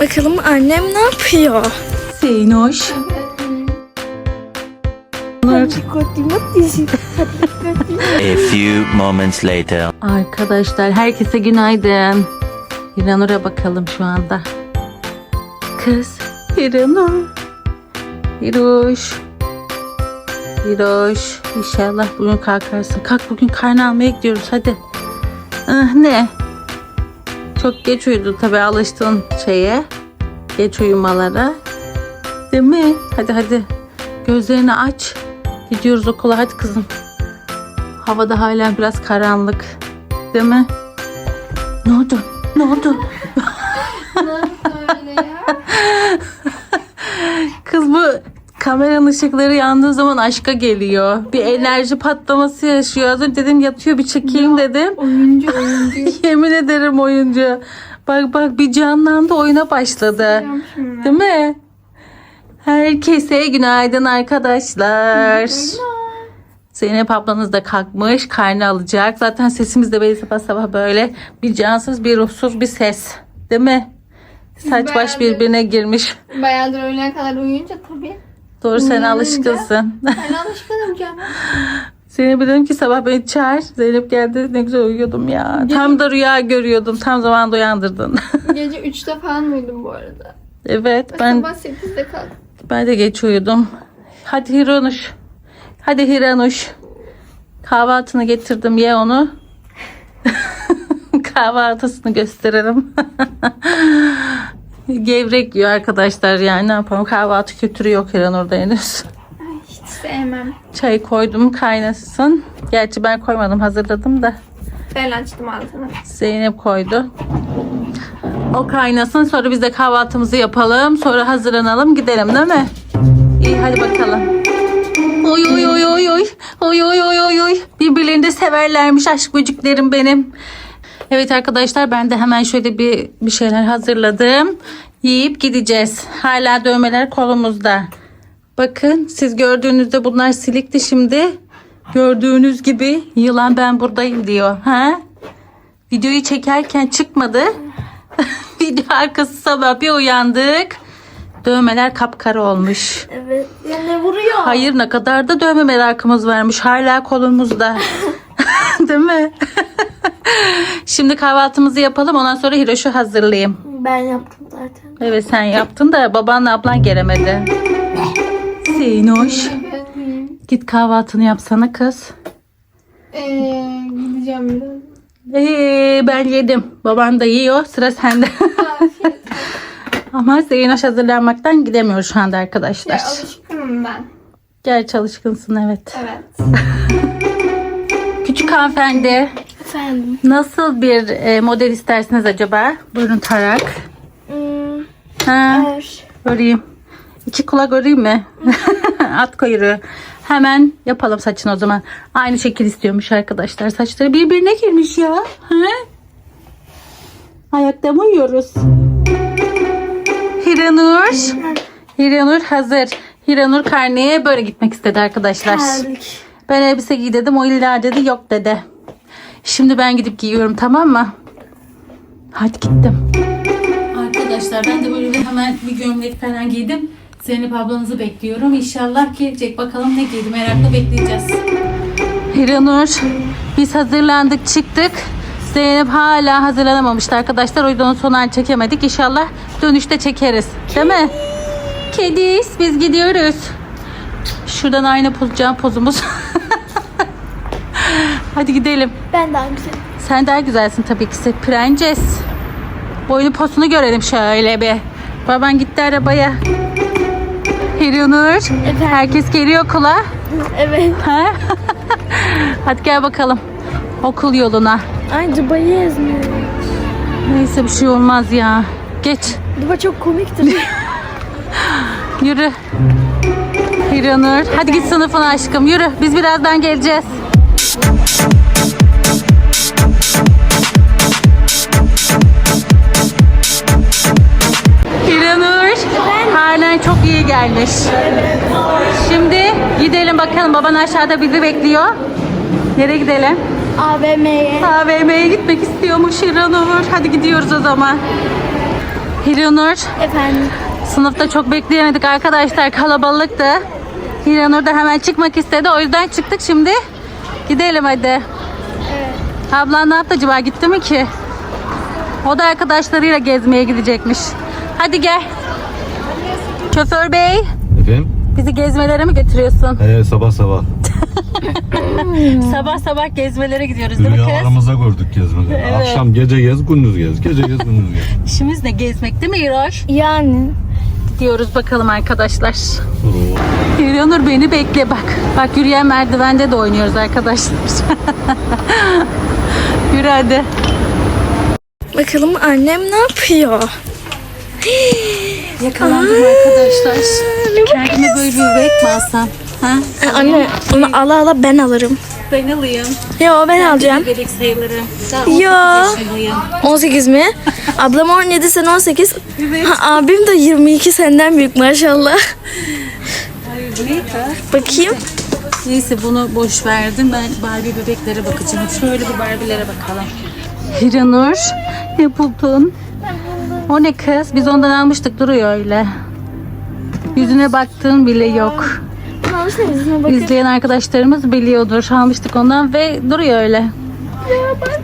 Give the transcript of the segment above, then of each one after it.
Bakalım annem ne yapıyor? Zeynoş. A few moments later. Arkadaşlar herkese günaydın. İranur'a bakalım şu anda. Kız İranur. İroş. İroş. İnşallah bugün kalkarsın. Kalk bugün karnı almaya gidiyoruz hadi. Ah, ne? Çok geç uyudun tabii alıştın şeye. Geç uyumalara. Değil mi? Hadi hadi. Gözlerini aç. Gidiyoruz okula hadi kızım. Havada hala biraz karanlık. Değil mi? Ne oldu? Ne oldu? Kız bu kameranın ışıkları yandığı zaman aşka geliyor. Bir enerji patlaması yaşıyor. Az önce dedim yatıyor bir çekeyim dedim. Oyuncu oyuncu. Yemin ederim oyuncu. Bak bak bir canlandı oyuna başladı. Değil mi? Herkese günaydın arkadaşlar. Zeynep ablanız da kalkmış. Karnı alacak. Zaten sesimiz de böyle sabah sabah böyle bir cansız bir ruhsuz bir ses. Değil mi? Saç baş birbirine girmiş. Bayağıdır öğlene kadar uyuyunca tabii. Doğru sen alışkınsın. Ben alışkınım canım. Zeynep dedim ki sabah beni çağır. Zeynep geldi ne güzel uyuyordum ya. Tam da rüya görüyordum. Tam zamanda uyandırdın. Gece 3'te falan uyudum bu arada. evet Ben... Sabah 8'de kalktım. ben de geç uyudum. Hadi Hiranuş. Hadi Hiranuş. Kahvaltını getirdim ye onu. Kahvaltısını gösterelim. Gevrek yiyor arkadaşlar yani ne yapalım kahvaltı kültürü yok Hiranur'da henüz. Ay, hiç sevmem. Çay koydum kaynasın. Gerçi ben koymadım hazırladım da. Ben açtım altını. Zeynep koydu. O kaynasın sonra biz de kahvaltımızı yapalım. Sonra hazırlanalım gidelim değil mi? İyi hadi bakalım. Oy oy oy oy oy. Oy oy oy oy oy. Birbirlerini de severlermiş aşk böceklerim benim. Evet arkadaşlar ben de hemen şöyle bir bir şeyler hazırladım. Yiyip gideceğiz. Hala dövmeler kolumuzda. Bakın siz gördüğünüzde bunlar silikti şimdi. Gördüğünüz gibi yılan ben buradayım diyor. Ha? Videoyu çekerken çıkmadı. Video arkası sabah bir uyandık. Dövmeler kapkara olmuş. Evet. Ya ne vuruyor? Hayır ne kadar da dövme merakımız varmış. Hala kolumuzda. Değil mi? Şimdi kahvaltımızı yapalım. Ondan sonra Hiroş'u hazırlayayım. Ben yaptım zaten. Evet sen yaptın da babanla ablan gelemedi. Zeynoş. Git kahvaltını yapsana kız. Eee gideceğim biraz. Ee, ben yedim. Baban da yiyor. Sıra sende. Ama Zeynoş hazırlanmaktan gidemiyor şu anda arkadaşlar. Ya, alışkınım ben. Gel çalışkınsın evet. Evet. Küçük hanımefendi Efendim. nasıl bir e, model istersiniz acaba? Buyurun tarak. Hmm, Ha, evet. öreyim. İki kulak öreyim mi? At kuyruğu. Hemen yapalım saçını o zaman. Aynı şekil istiyormuş arkadaşlar. Saçları birbirine girmiş ya. Ha? Ayakta mı uyuyoruz? Hiranur. Hiranur hazır. Hiranur karneye böyle gitmek istedi arkadaşlar. Geldik. Ben elbise giy dedim. O illa dedi yok dedi. Şimdi ben gidip giyiyorum tamam mı? Hadi gittim. Arkadaşlar ben de böyle hemen bir gömlek falan giydim. Zeynep ablanızı bekliyorum. İnşallah gelecek. Bakalım ne giydi merakla bekleyeceğiz. Hiranur biz hazırlandık çıktık. Zeynep hala hazırlanamamıştı arkadaşlar. O yüzden onu son halini çekemedik. İnşallah dönüşte çekeriz. Değil mi? Kedis biz gidiyoruz. Şuradan aynı poz, can pozumuz. Hadi gidelim. Ben daha güzel. Sen daha güzelsin tabii ki. Sen Prenses. Boynu posunu görelim şöyle bir. Baban gitti arabaya. Hiranur. Herkes geliyor okula. Evet. Ha? Hadi gel bakalım. Okul yoluna. Ay dubayı ezmiyor. Neyse bir şey olmaz ya. Geç. Duba çok komiktir. Yürü. Hiranur. Hadi git sınıfına aşkım. Yürü. Biz birazdan geleceğiz. Halen çok iyi gelmiş. Şimdi gidelim bakalım. Baban aşağıda bizi bekliyor. Nereye gidelim? AVM'ye. AVM'ye gitmek istiyormuş Hiranur. Hadi gidiyoruz o zaman. Hiranur Efendim. sınıfta çok bekleyemedik arkadaşlar kalabalıktı. Hiranur da hemen çıkmak istedi o yüzden çıktık şimdi. Gidelim hadi. Evet. Ablan ne yaptı acaba gitti mi ki? O da arkadaşlarıyla gezmeye gidecekmiş. Hadi gel. Şoför bey Efendim? bizi gezmelere mi götürüyorsun? Ee, sabah sabah. Sabah sabah gezmelere gidiyoruz değil mi kız? Rüyalarımızda gördük gezmeleri. Evet. Akşam gece gez, gündüz gez. Gece gez, gündüz gez. İşimiz ne gezmek değil mi İroş? Yani. Diyoruz bakalım arkadaşlar. Oo. Yürüyordur beni bekle bak. Bak yürüyen merdivende de oynuyoruz arkadaşlar. Yürü hadi. Bakalım annem ne yapıyor? Yakalandım arkadaşlar. Kendime böyle bir bebek mi alsam? Ha? Anne onu ala ala ben alırım. Ben alayım. Yo ben alacağım. Bebek sayılırım. Daha Ya. 18 yaşındayım. 18 mi? Ablam 17 sen 18. Evet. Ha, abim de 22 senden büyük maşallah. Bu ne? Bakayım. Neyse bunu boş verdim. Ben Barbie bebeklere bakacağım. Şöyle bir Barbie'lere bakalım. Hiranur ne buldun? O ne kız? Biz ondan almıştık duruyor öyle. Yüzüne baktığın bile yok. Alsana yüzüne bakın. İzleyen arkadaşlarımız biliyordur. Almıştık ondan ve duruyor öyle.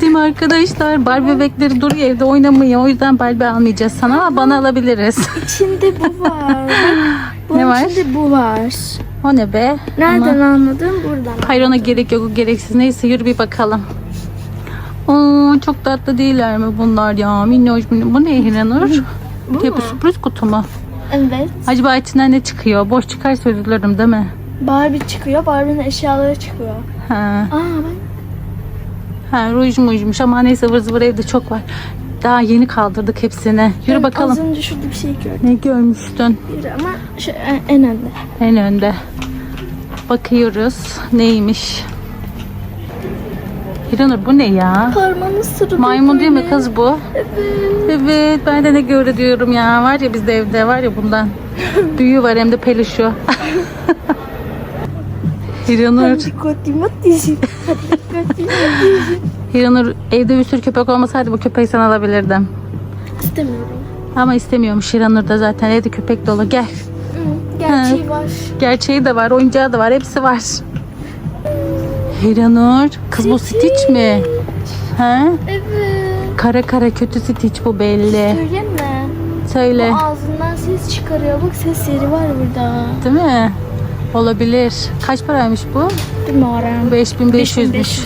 Değil mi arkadaşlar? Barbie bebekleri duruyor evde oynamıyor. O yüzden Barbie almayacağız sana ama bana alabiliriz. İçinde bu var. Bunun Ne var? içinde bu var. o ne be? Nereden Ama- anladın? Buradan. Hayır ona gerek yok. O gereksiz. Neyse yürü bir bakalım. Oo, çok tatlı değiller mi bunlar ya? Minnoş minnoş. Bu ne Hiranur? Bu, bu sürpriz kutu mu? Evet. Acaba içinden ne çıkıyor? Boş çıkarsa üzülürüm değil mi? Barbie çıkıyor. Barbie'nin eşyaları çıkıyor. Ha. Aa bak. Ha ruj muymuş ama neyse ıvır zıvır evde çok var. Daha yeni kaldırdık hepsini. Yürü Evet, Az bakalım. önce şurada bir şey gördüm. Ne görmüştün Yürü ama şu en, en önde. en önde? Bakıyoruz. Neymiş? Hiranur bu ne ya? Parmağını sırrı. Maymun değil mi kız bu? Evet. ben de ne göre diyorum ya. Var ya bizde evde var ya bundan. Büyüğü var hem de peluşu. Hiranur. Hiranur evde bir sürü köpek olmasaydı bu köpeği sen alabilirdim. İstemiyorum. Ama istemiyormuş Hiranur da zaten evde köpek dolu. Gel. Gerçeği var. Gerçeği de var, oyuncağı da var, hepsi var. Hiranur, kız bu Stitch mi? Ha? Evet. Kara kara kötü Stitch bu belli. Söyleme. Söyle. Bu ağzından ses çıkarıyor. Bak ses yeri var burada. Değil mi? Olabilir. Kaç paraymış bu? Bilmiyorum. 5500'müş.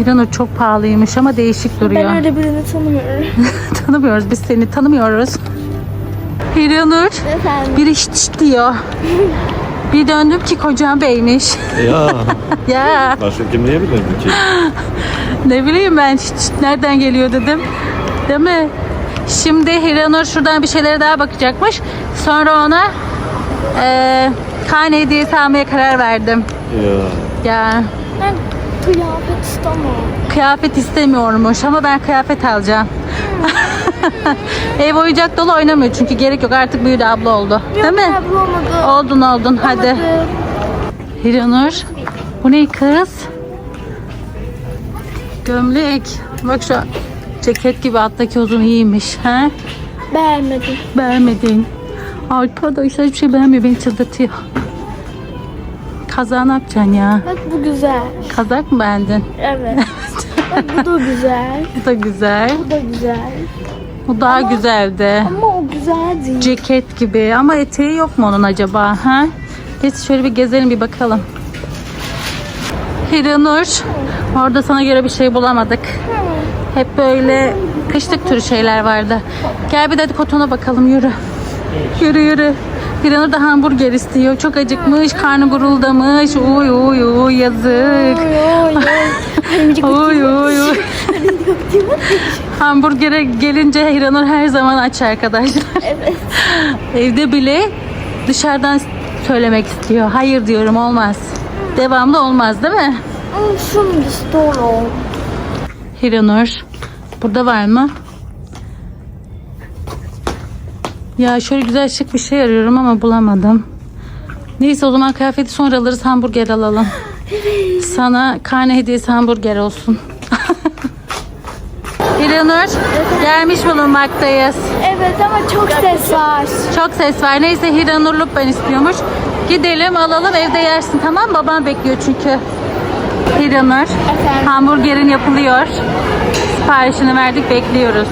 Hiranur çok pahalıymış ama değişik duruyor. Ben öyle birini tanımıyorum. Tanımıyoruz biz seni tanımıyoruz. Hiranur Efendim. biri hiç diyor. Bir döndüm ki kocam beymiş. Ya, ya başka kim ne bilir ki? ne bileyim ben hiç nereden geliyor dedim. Değil mi? Şimdi Hiranur şuradan bir şeylere daha bakacakmış. Sonra ona eee karne hediyesi almaya karar verdim. Ya, Ya Ben kıyafet istemem. kıyafet istemiyormuş ama ben kıyafet alacağım. Ev oyuncak dolu oynamıyor çünkü gerek yok artık büyüdü abla oldu. Değil mi? Yok bulamadım. Oldun oldun hadi. Hiranur bu ne kız? Gömlek. Bak şu ceket gibi alttaki uzun iyiymiş. He? Beğenmedim. Beğenmedin. Arkadaşlar hiçbir şey beğenmiyor beni çıldırtıyor. Kazağı ne yapacaksın ya? Bak bu güzel. Kazak mı beğendin? Evet. Bak bu da güzel. Bu da güzel. Bu da güzel. Bu daha güzeldi. Ama o güzel değil. Ceket gibi ama eteği yok mu onun acaba? Ha? Neyse şöyle bir gezelim bir bakalım. Hiranur, orada sana göre bir şey bulamadık. Hep böyle kışlık türü şeyler vardı. Gel bir dedikontuna bakalım yürü. Yürü yürü. Hiranur da hamburger istiyor. Çok acıkmış, karnı guruldamış. Uy uy uy yazık. Oy oy oy. Annecik Uy uy uy. Hamburgere gelince Hiranur her zaman aç arkadaşlar. Evet. Evde bile dışarıdan söylemek istiyor. Hayır diyorum olmaz. Devamlı olmaz değil mi? Şunu istiyorum. Hiranur. Burada var mı? Ya şöyle güzel şık bir şey arıyorum ama bulamadım. Neyse o zaman kıyafeti sonra alırız hamburger alalım. Sana karne hediyesi hamburger olsun. İranur gelmiş bulunmaktayız. Evet ama çok ses var. Çok ses var. Neyse Hiranurluk ben istiyormuş. Gidelim alalım evde yersin tamam mı? Babam bekliyor çünkü. Hiranur. Hamburgerin yapılıyor. Siparişini verdik bekliyoruz.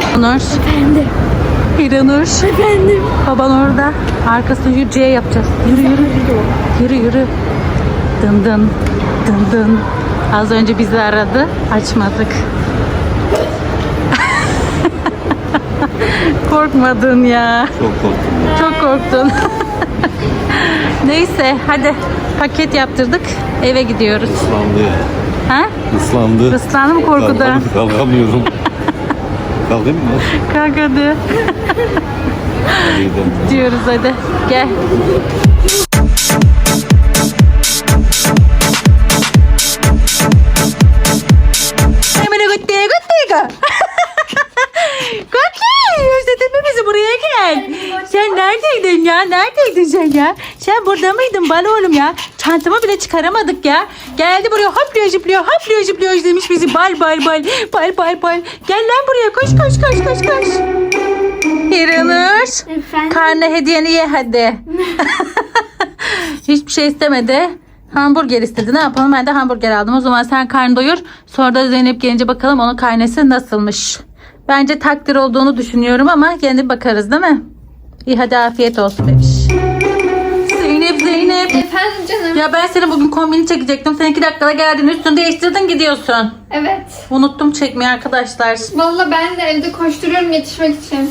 Hiranur. Efendim. Hiranur. Efendim. Baban orada. Arkasını yürü C yapacağız. Yürü yürü. Yürü yürü. Dın dın. Dın dın. Az önce bizi aradı. Açmadık. Korkmadın ya. Çok korktum. Çok korktun. Neyse hadi paket yaptırdık. Eve gidiyoruz. Islandı ya. Ha? Islandı. Islandı mı korkudan? Kalkam- Kalkamıyorum. Kalkayım mı? Kalk hadi. Diyoruz hadi. Gel. Ya? Neredeydin sen ya? Sen burada mıydın bal oğlum ya? Çantamı bile çıkaramadık ya. Geldi buraya hoplıyor zıplıyor hoplıyor zıplıyor özlemiş bizi bal bal bal bal bal bal. Gel lan buraya koş koş koş koş koş. Hiranur. Efendim. Karne hediyeni ye hadi. Hiçbir şey istemedi. Hamburger istedi. Ne yapalım? Ben de hamburger aldım. O zaman sen karnı doyur. Sonra da Zeynep gelince bakalım onun karnesi nasılmış. Bence takdir olduğunu düşünüyorum ama de bakarız değil mi? İyi hadi afiyet olsun bebiş. Zeynep Zeynep. Efendim canım. Ya ben senin bugün kombini çekecektim. Sen iki dakikada geldin üstünü değiştirdin gidiyorsun. Evet. Unuttum çekmeyi arkadaşlar. Vallahi ben de evde koşturuyorum yetişmek için.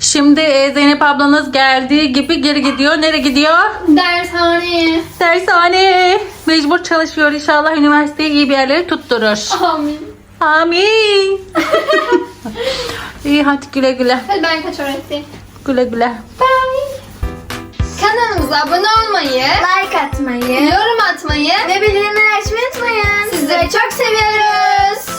Şimdi e, Zeynep ablanız geldiği gibi geri gidiyor. Nereye gidiyor? Dershaneye. Dershane. Mecbur çalışıyor inşallah üniversiteyi iyi bir yerlere tutturur. Amin. Amin. İyi hadi güle güle. Hadi ben kaçıyorum. Güle güle. Bye. Kanalımıza abone olmayı, like atmayı, yorum atmayı ve bildirimleri açmayı unutmayın. Sizleri çok seviyoruz.